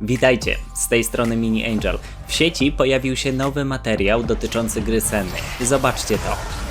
Witajcie, z tej strony Mini Angel. W sieci pojawił się nowy materiał dotyczący gry Senny. Zobaczcie to.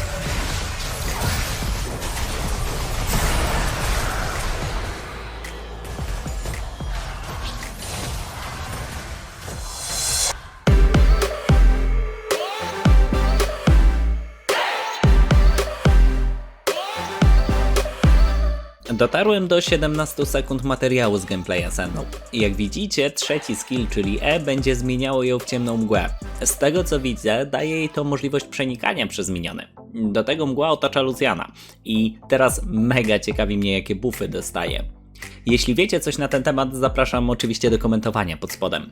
Dotarłem do 17 sekund materiału z gameplaya Senną. Jak widzicie, trzeci skill, czyli E, będzie zmieniało ją w ciemną mgłę. Z tego co widzę, daje jej to możliwość przenikania przez miniony. Do tego mgła otacza Luciana. I teraz mega ciekawi mnie, jakie buffy dostaje. Jeśli wiecie coś na ten temat, zapraszam oczywiście do komentowania pod spodem.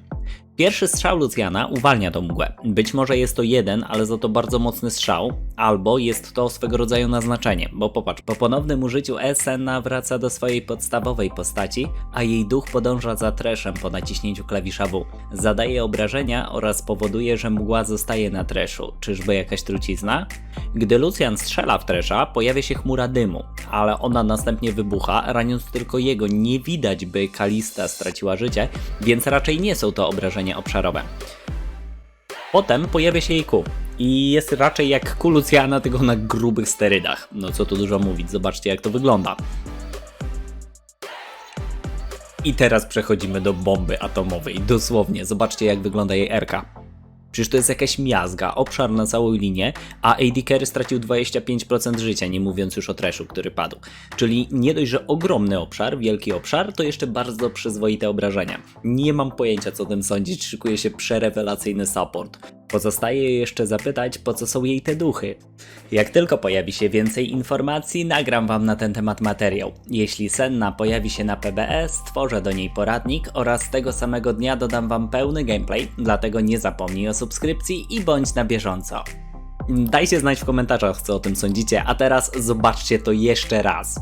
Pierwszy strzał Luciana uwalnia tą mgłę. Być może jest to jeden, ale za to bardzo mocny strzał, albo jest to swego rodzaju naznaczenie, bo popatrz, po ponownym użyciu E Senna wraca do swojej podstawowej postaci, a jej duch podąża za Treszem po naciśnięciu klawisza W. Zadaje obrażenia oraz powoduje, że mgła zostaje na Treszu. Czyżby jakaś trucizna? Gdy Lucian strzela w Tresza, pojawia się chmura dymu, ale ona następnie wybucha, raniąc tylko jego. Nie widać, by Kalista straciła życie, więc raczej nie są to obrażenia obszarowe. Potem pojawia się jej Q. I jest raczej jak Q Luciana, tylko na grubych sterydach. No co tu dużo mówić, zobaczcie jak to wygląda. I teraz przechodzimy do bomby atomowej. Dosłownie, zobaczcie jak wygląda jej RK. Przecież to jest jakaś miazga, obszar na całą linię, a AD Carry stracił 25% życia, nie mówiąc już o Treshu, który padł. Czyli nie dość, że ogromny obszar, wielki obszar, to jeszcze bardzo przyzwoite obrażenia. Nie mam pojęcia co o tym sądzić, szykuje się przerewelacyjny support. Pozostaje jeszcze zapytać, po co są jej te duchy. Jak tylko pojawi się więcej informacji, nagram wam na ten temat materiał. Jeśli Senna pojawi się na PBE, stworzę do niej poradnik oraz tego samego dnia dodam wam pełny gameplay, dlatego nie zapomnij o subskrypcji i bądź na bieżąco. Dajcie znać w komentarzach, co o tym sądzicie, a teraz zobaczcie to jeszcze raz.